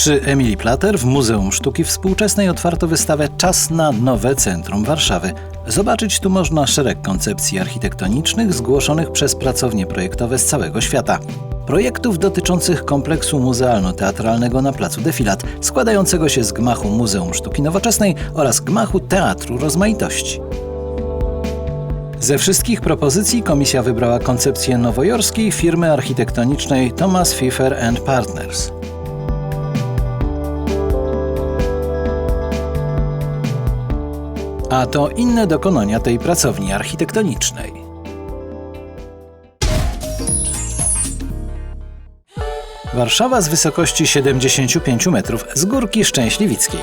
Przy Emilii Plater w Muzeum Sztuki Współczesnej otwarto wystawę Czas na nowe centrum Warszawy. Zobaczyć tu można szereg koncepcji architektonicznych zgłoszonych przez pracownie projektowe z całego świata. Projektów dotyczących kompleksu muzealno-teatralnego na Placu Defilat, składającego się z gmachu Muzeum Sztuki Nowoczesnej oraz gmachu Teatru Rozmaitości. Ze wszystkich propozycji komisja wybrała koncepcję nowojorskiej firmy architektonicznej Thomas Pfeffer and Partners. A to inne dokonania tej pracowni architektonicznej. Warszawa z wysokości 75 metrów z Górki Szczęśliwickiej.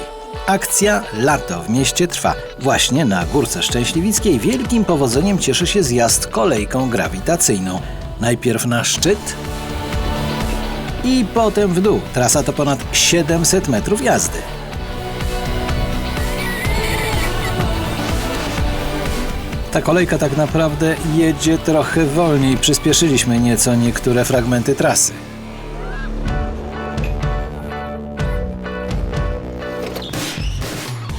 Akcja Lato w mieście trwa. Właśnie na Górce Szczęśliwickiej wielkim powodzeniem cieszy się zjazd kolejką grawitacyjną. Najpierw na szczyt i potem w dół. Trasa to ponad 700 metrów jazdy. Ta kolejka tak naprawdę jedzie trochę wolniej. Przyspieszyliśmy nieco niektóre fragmenty trasy.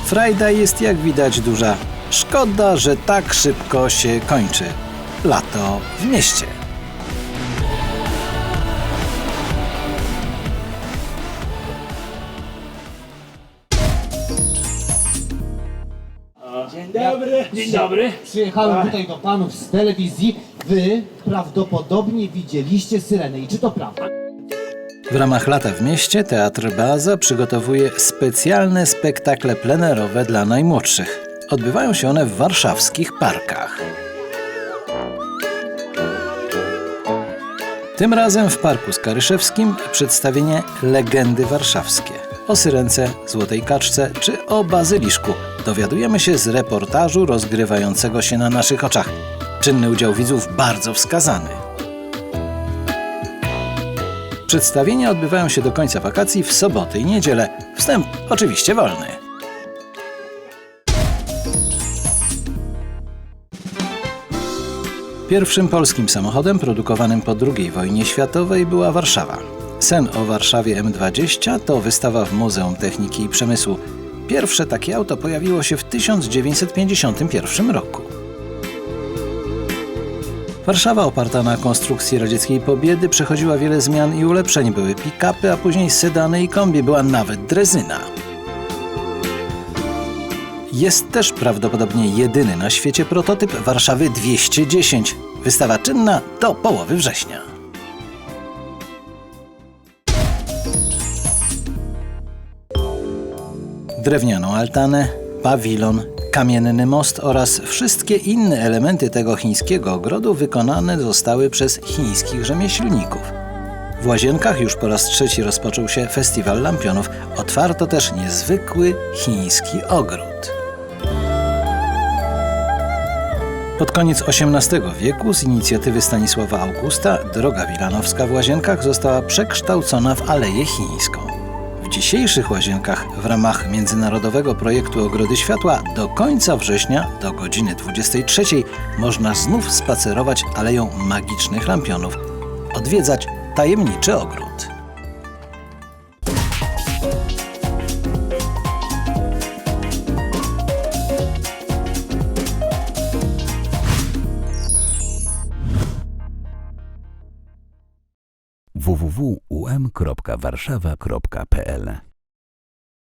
Frajda jest jak widać duża. Szkoda, że tak szybko się kończy. Lato w mieście. Dzień dobry. Dzień dobry. Przyjechałem tutaj do panów z telewizji. Wy prawdopodobnie widzieliście syrenę. I czy to prawda? W ramach Lata w mieście Teatr Baza przygotowuje specjalne spektakle plenerowe dla najmłodszych. Odbywają się one w warszawskich parkach. Tym razem w Parku Skaryszewskim przedstawienie Legendy Warszawskie. O Syrence, Złotej Kaczce czy o Bazyliszku dowiadujemy się z reportażu rozgrywającego się na naszych oczach. Czynny udział widzów bardzo wskazany. Przedstawienia odbywają się do końca wakacji w soboty i niedzielę. Wstęp oczywiście wolny. Pierwszym polskim samochodem produkowanym po II wojnie światowej była Warszawa. Sen o Warszawie M20 to wystawa w Muzeum Techniki i Przemysłu. Pierwsze takie auto pojawiło się w 1951 roku. Warszawa oparta na konstrukcji radzieckiej pobiedy przechodziła wiele zmian i ulepszeń. Były pick-upy, a później sedany i kombi, była nawet drezyna. Jest też prawdopodobnie jedyny na świecie prototyp Warszawy 210. Wystawa czynna do połowy września. Drewnianą altanę, pawilon, kamienny most oraz wszystkie inne elementy tego chińskiego ogrodu wykonane zostały przez chińskich rzemieślników. W Łazienkach już po raz trzeci rozpoczął się festiwal lampionów. Otwarto też niezwykły chiński ogród. Pod koniec XVIII wieku z inicjatywy Stanisława Augusta droga wilanowska w Łazienkach została przekształcona w Aleję Chińską. W dzisiejszych Łazienkach w ramach międzynarodowego projektu Ogrody Światła do końca września do godziny 23 można znów spacerować Aleją Magicznych Lampionów, odwiedzać tajemniczy ogród. www.um.warszawa.pl